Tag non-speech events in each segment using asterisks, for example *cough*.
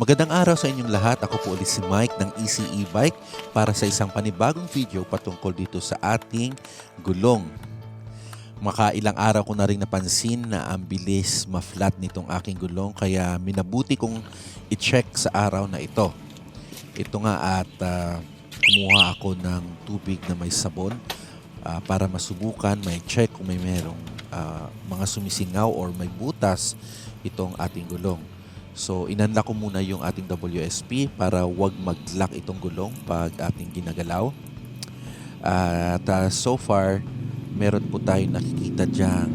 Magandang araw sa inyong lahat. Ako po ulit si Mike ng Easy E-Bike para sa isang panibagong video patungkol dito sa ating gulong. Makailang araw ko na rin napansin na ang bilis ma-flat nitong aking gulong kaya minabuti kong i-check sa araw na ito. Ito nga at ah, kumuha ako ng tubig na may sabon ah, para masubukan, may check kung may merong ah, mga sumisingaw or may butas itong ating gulong. So inanla ko muna yung ating WSP para wag mag-lock itong gulong pag ating ginagalaw. At ah, so far, meron po tayo nakikita dyan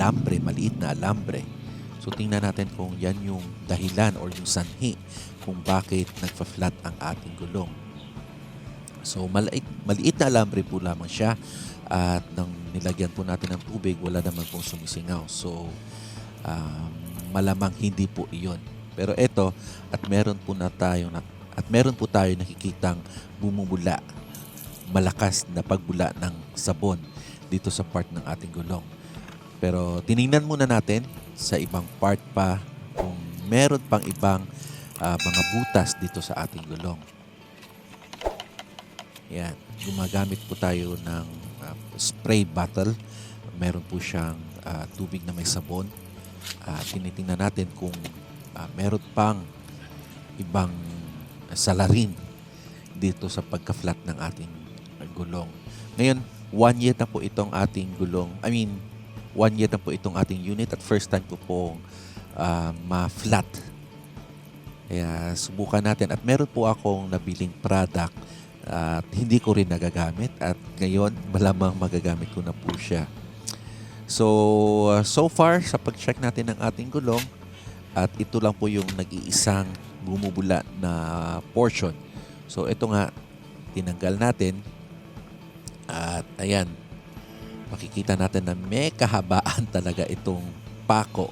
alambre, maliit na alambre. So tingnan natin kung yan yung dahilan or yung sanhi kung bakit nagpa-flat ang ating gulong. So maliit, maliit na alambre po lamang siya at nang nilagyan po natin ng tubig, wala naman pong sumisingaw. So um, malamang hindi po iyon. Pero ito, at meron po na tayo na, at meron po tayo nakikitang bumubula, malakas na pagbula ng sabon dito sa part ng ating gulong. Pero tiningnan muna natin sa ibang part pa kung meron pang ibang ah, mga butas dito sa ating gulong. Yan, gumagamit po tayo ng ah, spray bottle. Meron po siyang ah, tubig na may sabon. Ah, tinitingnan natin kung ah, meron pang ibang salarin dito sa pagka-flat ng ating gulong. Ngayon, one year na po itong ating gulong. I mean, one year na po itong ating unit at first time ko pong ah, ma-flat. Kaya subukan natin. At meron po akong nabiling product at hindi ko rin nagagamit at ngayon malamang magagamit ko na po siya. So, uh, so far sa pag-check natin ng ating gulong at ito lang po yung nag-iisang bumubula na portion. So, ito nga tinanggal natin at ayan makikita natin na may kahabaan *laughs* talaga itong pako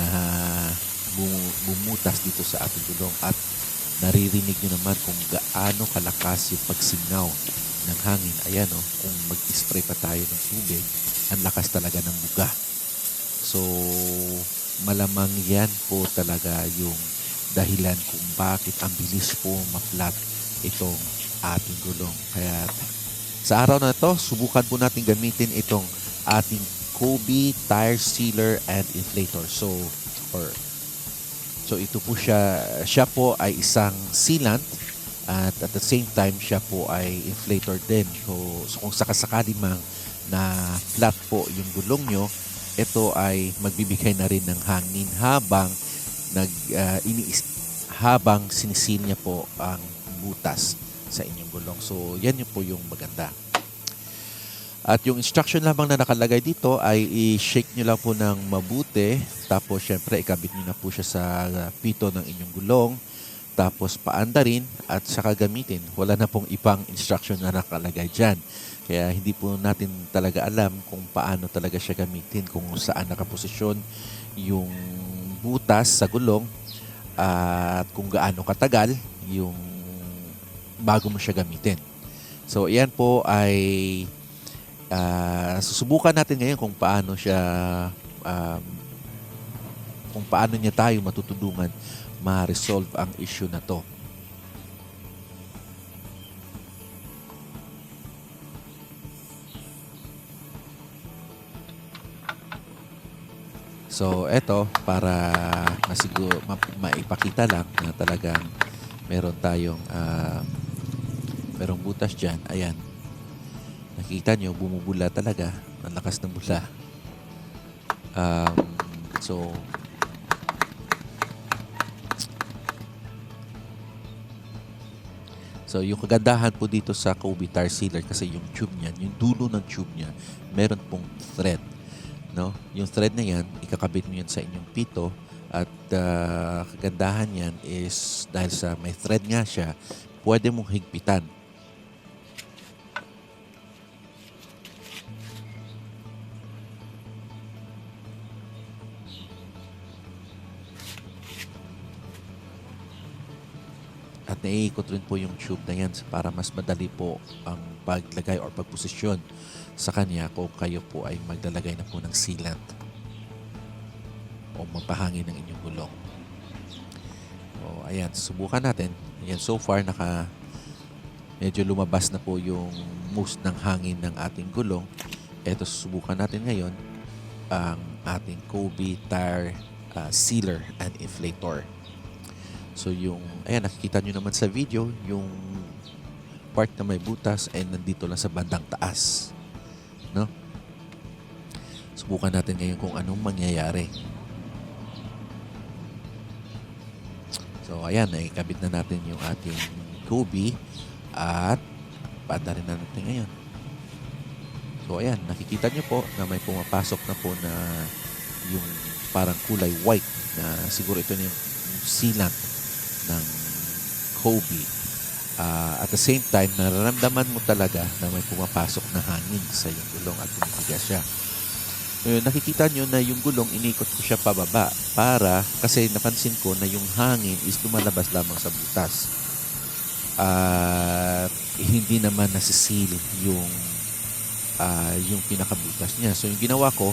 na bum- bumutas dito sa ating gulong at naririnig nyo naman kung gaano kalakas yung pagsingaw ng hangin. Ayan o, kung mag-spray pa tayo ng tubig, ang lakas talaga ng buga. So, malamang yan po talaga yung dahilan kung bakit ang bilis po ma-flat itong ating gulong. Kaya sa araw na ito, subukan po natin gamitin itong ating Kobe Tire Sealer and Inflator. So, or So ito po siya, siya po ay isang sealant at at the same time siya po ay inflator din. So, so kung sakasakali mang na flat po yung gulong nyo, ito ay magbibigay na rin ng hangin habang nag ah, iniis habang sinisil niya po ang butas sa inyong gulong. So yan yung po yung maganda. At yung instruction lamang na nakalagay dito ay i-shake nyo lang po ng mabuti. Tapos syempre ikabit nyo na po siya sa pito ng inyong gulong. Tapos paanda rin at saka gamitin. Wala na pong ibang instruction na nakalagay dyan. Kaya hindi po natin talaga alam kung paano talaga siya gamitin. Kung saan nakaposisyon yung butas sa gulong at kung gaano katagal yung bago mo siya gamitin. So, yan po ay Ah, susubukan natin ngayon kung paano siya um, kung paano niya tayo matutulungan ma-resolve ang issue na to. So, eto, para masigo, ma- maipakita lang na talagang meron tayong ah, merong butas dyan. Ayan, nakikita nyo, bumubula talaga. Ang lakas ng bula. Um, so, So, yung kagandahan po dito sa Kobe Tire Sealer kasi yung tube niyan, yung dulo ng tube niya, meron pong thread. No? Yung thread na yan, ikakabit mo yan sa inyong pito at ah, kagandahan yan is dahil sa may thread nga siya, pwede mong higpitan at naiikot rin po yung tube na yan para mas madali po ang paglagay or pagposisyon sa kanya kung kayo po ay maglalagay na po ng sealant o magpahangin ng inyong gulong. So, ayan, subukan natin. Ayan, so far naka medyo lumabas na po yung most ng hangin ng ating gulong. Ito, susubukan natin ngayon ang ating Kobe tire uh, sealer and inflator. So yung, ayan, nakikita nyo naman sa video, yung part na may butas ay nandito lang sa bandang taas. No? Subukan natin ngayon kung anong mangyayari. So ayan, nakikabit na natin yung ating Kobe at paanda rin na natin ngayon. So ayan, nakikita nyo po na may pumapasok na po na yung parang kulay white na siguro ito na yung sealant ng Kobe. Ah, at the same time, nararamdaman mo talaga na may pumapasok na hangin sa iyong gulong at tumitigas siya. Ngayon, nakikita nyo na yung gulong, inikot ko siya pababa para, kasi napansin ko na yung hangin is lumalabas lamang sa butas. At hindi naman nasisil yung ah, yung pinakabutas niya. So, yung ginawa ko,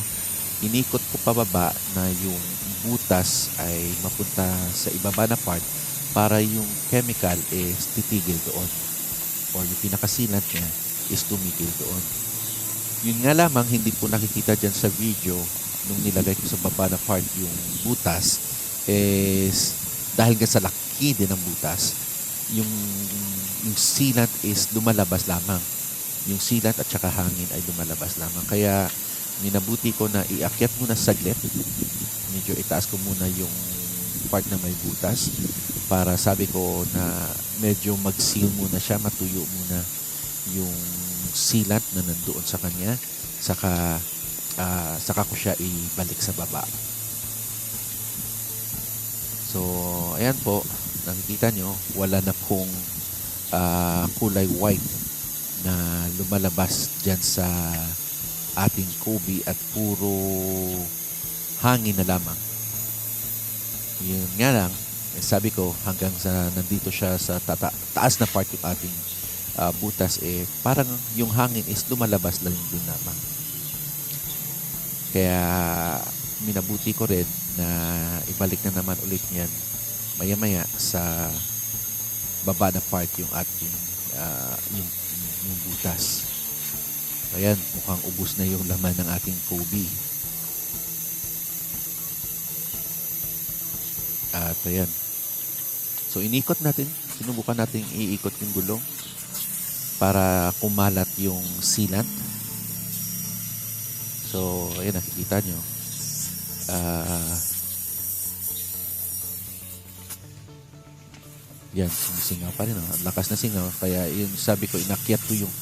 inikot ko pababa na yung butas ay mapunta sa ibaba na part para yung chemical is titigil doon or yung pinakasilant niya is tumigil doon. Yun nga lamang, hindi po nakikita dyan sa video nung nilagay ko sa baba na part yung butas is dahil nga sa laki din ng butas, yung, yung sealant is lumalabas lamang. Yung sealant at saka hangin ay lumalabas lamang. Kaya minabuti ko na iakyat muna saglit. Medyo itaas ko muna yung part na may butas para sabi ko na medyo mag-seal muna siya, matuyo muna yung sealant na nandoon sa kanya saka ah, saka ko siya ibalik sa baba. So, ayan po, nakikita nyo, wala na pong ah, kulay white na lumalabas dyan sa ating Kobe at puro hangin na lamang. Yun nga lang, eh, sabi ko hanggang sa nandito siya sa tata- taas na part yung ating ah, butas eh parang yung hangin is lumalabas lang doon lamang. Kaya minabuti ko rin na ibalik na naman ulit yan maya-maya sa baba na part yung ating ah, yung, yung butas. Ayan, mukhang ubus na yung laman ng ating Kobe. At ayan. So inikot natin, sinubukan natin iikot yung gulong para kumalat yung sealant. So, ayan, nakikita nyo. Ah, yan, sumisingaw pa rin. Oh. Ang lakas na singaw. Kaya yung sabi ko, inakyat ko yung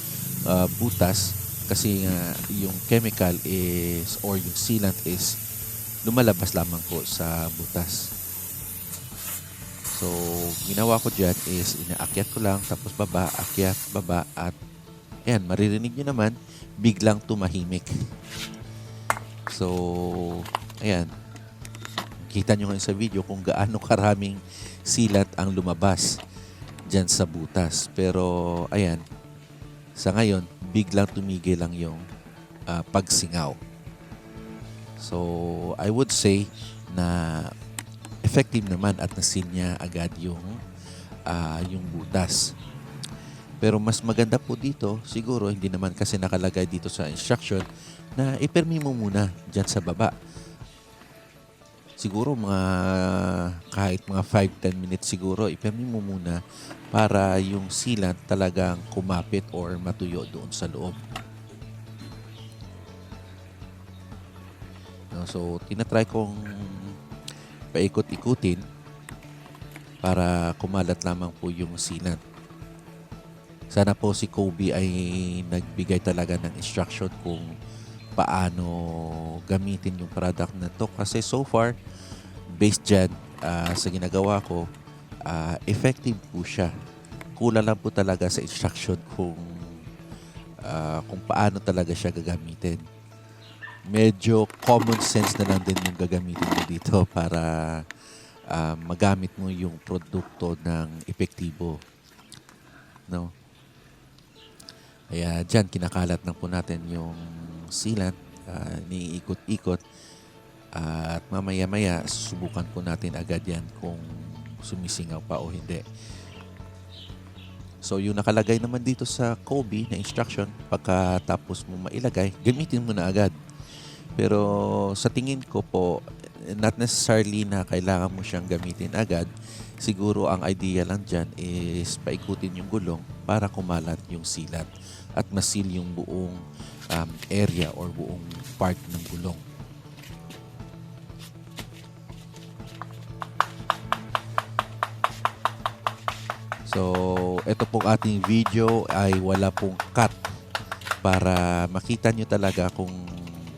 ah, butas kasi nga yung chemical is or yung sealant is lumalabas lamang po sa butas. So, ginawa ko dyan is inaakyat ko lang, tapos baba, akyat, baba, at ayan, maririnig nyo naman, biglang tumahimik. So, ayan. Kita nyo ngayon sa video kung gaano karaming silat ang lumabas dyan sa butas. Pero, ayan, sa ngayon, biglang tumigil lang yung ah, pagsingaw. So, I would say na effective naman at nasil niya agad yung ah, yung butas. Pero mas maganda po dito, siguro hindi naman kasi nakalagay dito sa instruction na ipermi mo muna dyan sa baba. Siguro mga kahit mga 5-10 minutes siguro, ipermi mo muna para yung sealant talagang kumapit or matuyo doon sa loob. So, tinatry kong paikot-ikutin para kumalat lamang po yung sealant. Sana po si Kobe ay nagbigay talaga ng instruction kung paano gamitin yung product na to. Kasi so far, based dyan ah, sa ginagawa ko, ah, effective po siya. Kulang lang po talaga sa instruction kung ah, kung paano talaga siya gagamitin. Medyo common sense na lang din yung gagamitin mo dito *laughs* para ah, magamit mo yung produkto ng epektibo. No? Kaya dyan, kinakalat na po natin yung sealant, uh, niikot-ikot. at mamaya-maya, susubukan po natin agad yan kung sumisingaw pa o hindi. So yung nakalagay naman dito sa Kobe na instruction, pagkatapos mo mailagay, gamitin mo na agad. Pero sa tingin ko po, not necessarily na kailangan mo siyang gamitin agad. Siguro ang idea lang dyan is paikutin yung gulong para kumalat yung silat at masil yung buong um, area or buong part ng gulong. So, ito pong ating video ay wala pong cut para makita nyo talaga kung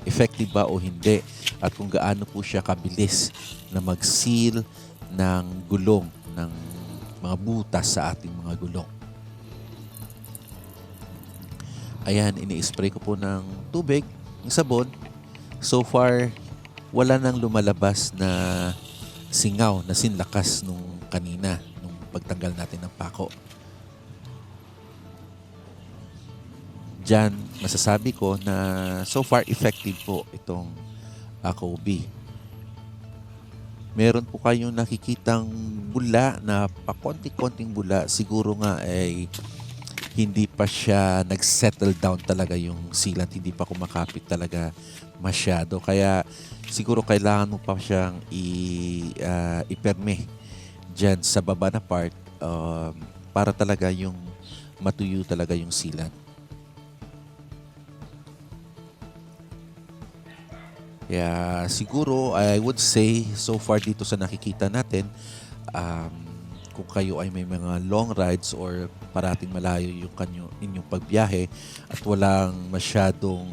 effective ba o hindi at kung gaano po siya kabilis na mag-seal ng gulong ng mga butas sa ating mga gulong. Ayan, ini-spray ko po ng tubig, ng sabon. So far, wala nang lumalabas na singaw na sinlakas nung kanina, nung pagtanggal natin ng pako. Diyan, masasabi ko na so far effective po itong Akobe. Meron po kayong nakikitang bula na pakonti-konting bula. Siguro nga ay hindi pa siya nag-settle down talaga yung sealant. Hindi pa kumakapit talaga masyado. Kaya siguro kailangan mo pa siyang i, uh, iperme dyan sa baba na part um, para talaga yung matuyo talaga yung sealant. Kaya siguro I would say so far dito sa nakikita natin um, kung kayo ay may mga long rides or parating malayo yung kanyo, inyong pagbiyahe at walang masyadong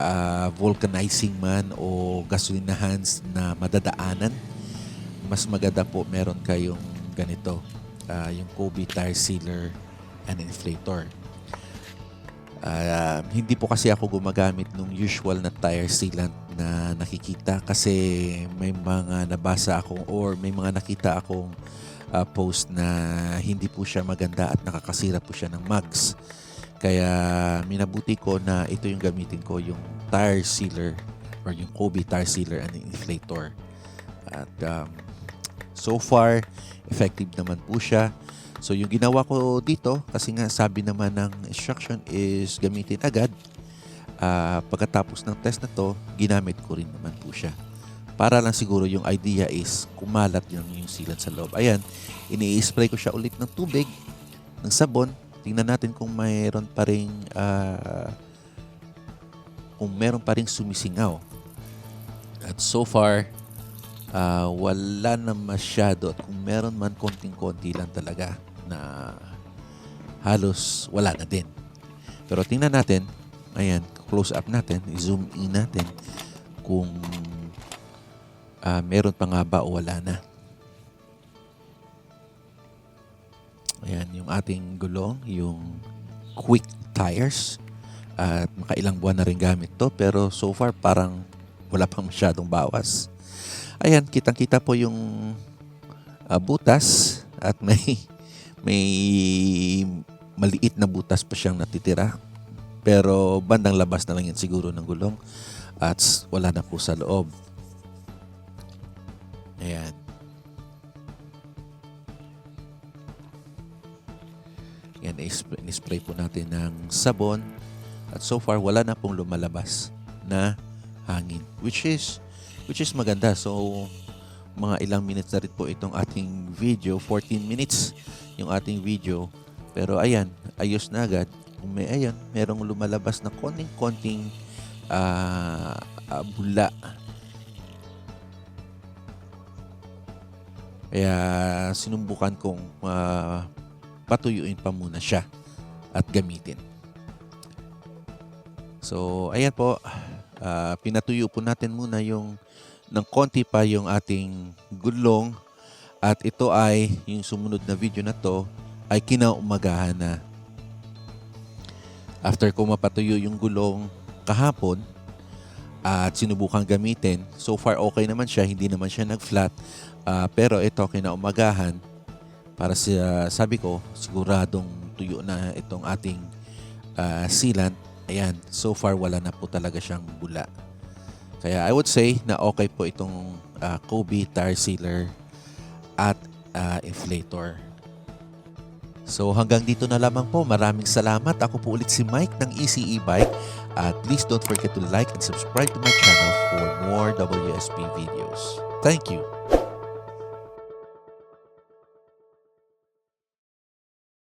uh, vulcanizing man o gasolinahans na madadaanan, mas maganda po meron kayong ganito, uh, yung Kobe Tire Sealer and Inflator. Uh, hindi po kasi ako gumagamit ng usual na tire sealant na nakikita kasi may mga nabasa akong or may mga nakita akong uh, post na hindi po siya maganda at nakakasira po siya ng mugs. Kaya minabuti ko na ito yung gamitin ko, yung tire sealer or yung Kobe tire sealer and inflator. At um, so far, effective naman po siya. So yung ginawa ko dito, kasi nga sabi naman ng instruction is gamitin agad. Uh, pagkatapos ng test na to, ginamit ko rin naman po siya. Para lang siguro yung idea is kumalat yung, yung sealant sa loob. Ayan, ini-spray ko siya ulit ng tubig, ng sabon. Tingnan natin kung mayroon pa rin uh, kung meron pa rin sumisingaw. At so far, uh, wala na masyado. At kung meron man konting-konti lang talaga na halos wala na din. Pero tingnan natin, ayan, close up natin, zoom in natin kung uh, meron pa nga ba o wala na. Ayan, yung ating gulong, yung quick tires. At makailang buwan na rin gamit to pero so far parang wala pang masyadong bawas. Ayan, kitang-kita po yung uh, butas at may may maliit na butas pa siyang natitira. Pero bandang labas na lang yan siguro ng gulong at wala na po sa loob. Ayan. Yan, in-spray po natin ng sabon. At so far, wala na pong lumalabas na hangin. Which is, which is maganda. So, mga ilang minutes na rin po itong ating video. 14 minutes yung ating video. Pero ayan, ayos na agad. May ayan, merong lumalabas na konting-konting uh, uh, bula. Kaya sinumbukan kong uh, patuyuin pa muna siya at gamitin. So, ayan po. Uh, pinatuyo po natin muna yung ng konti pa yung ating gulong at ito ay yung sumunod na video na to ay kinaumagahan na. After ko mapatuyo yung gulong kahapon at sinubukang gamitin, so far okay naman siya, hindi naman siya nag-flat. Uh, pero ito kinaumagahan para sa sabi ko siguradong tuyo na itong ating uh, sealant. Ayan, so far wala na po talaga siyang bula. Kaya I would say na okay po itong uh, Kobe tire sealer at ah, inflator. So hanggang dito na lamang po. Maraming salamat. Ako po ulit si Mike ng ECE Bike. At please don't forget to like and subscribe to my channel for more WSP videos. Thank you.